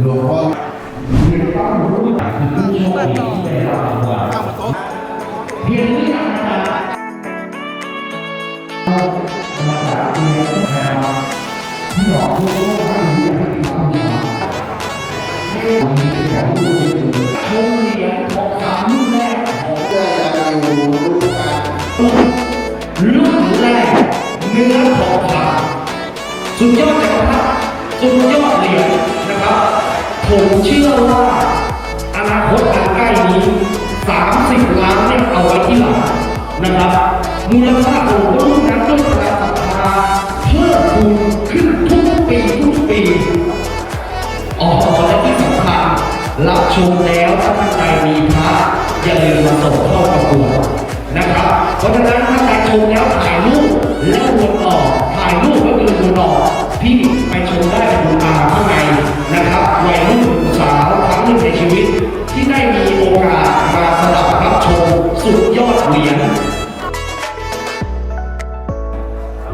หลวงพ่อเพียงนี้นะครับมาจากเรียนแถวที่บอกทุกคนว่าอยู่ที่ทำงานนี่มีแต่ผู้โรงเรียนของสามรุ่นแรกของเพื่อจะอยู่รูปการรุ่นแรกเนื้อทองคำสุดยอด เชื่อว่าอนาคตอันใกล้นี้ 30 ล้านเนี่ยเอาไว้ที่หลังนะครับ มูลค่าของรุ่นนั้นต้องการศรัทธาเพิ่มพูนขึ้นทุกปีทุกปีอ๋อและที่สำคัญรับชมแล้วถ้าท่านใดมี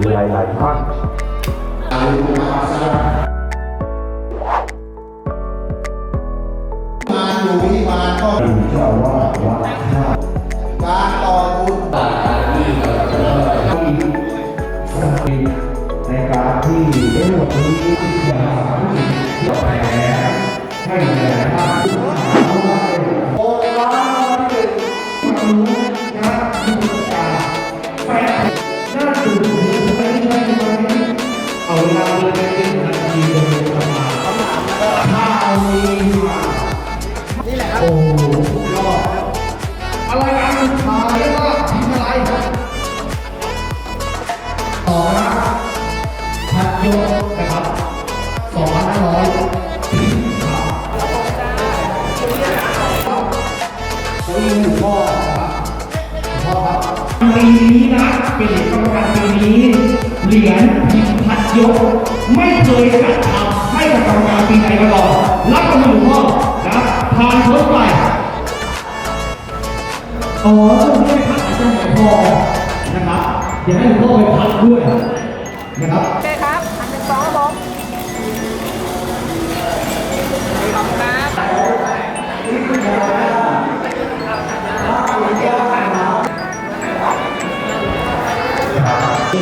หลายๆท่านอายุมาสร้างมาอยู่ที่มาก็เป็นเจ้าอาวาวัดท่าการต่อบุญในการที่ได้หมดนี้ที่ยาที่ที่แผลให้แก่ท่านผู้ว่าโอ้ว้าวที่มารู้นะที่ประกาแฝง พ่อครับหลวงพ่อครับปีนี้นะเป็นกรรมการปีนี้ เหรียญพิมพ์พัดยก ไม่เคยจัดทำให้กับกรรมการปีไหนมาก่อนรับกันหลวงพ่อนะผ่านพ้นไปอ๋อต้องให้พักอาจจะหายคอนะครับเดี๋ยวให้หลวงพ่อไปพักด้วยนะครับ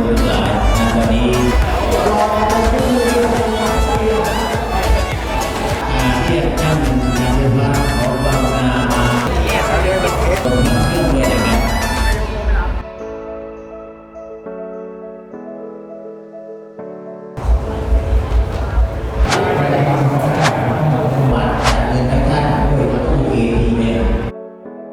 alhamdulillah. need.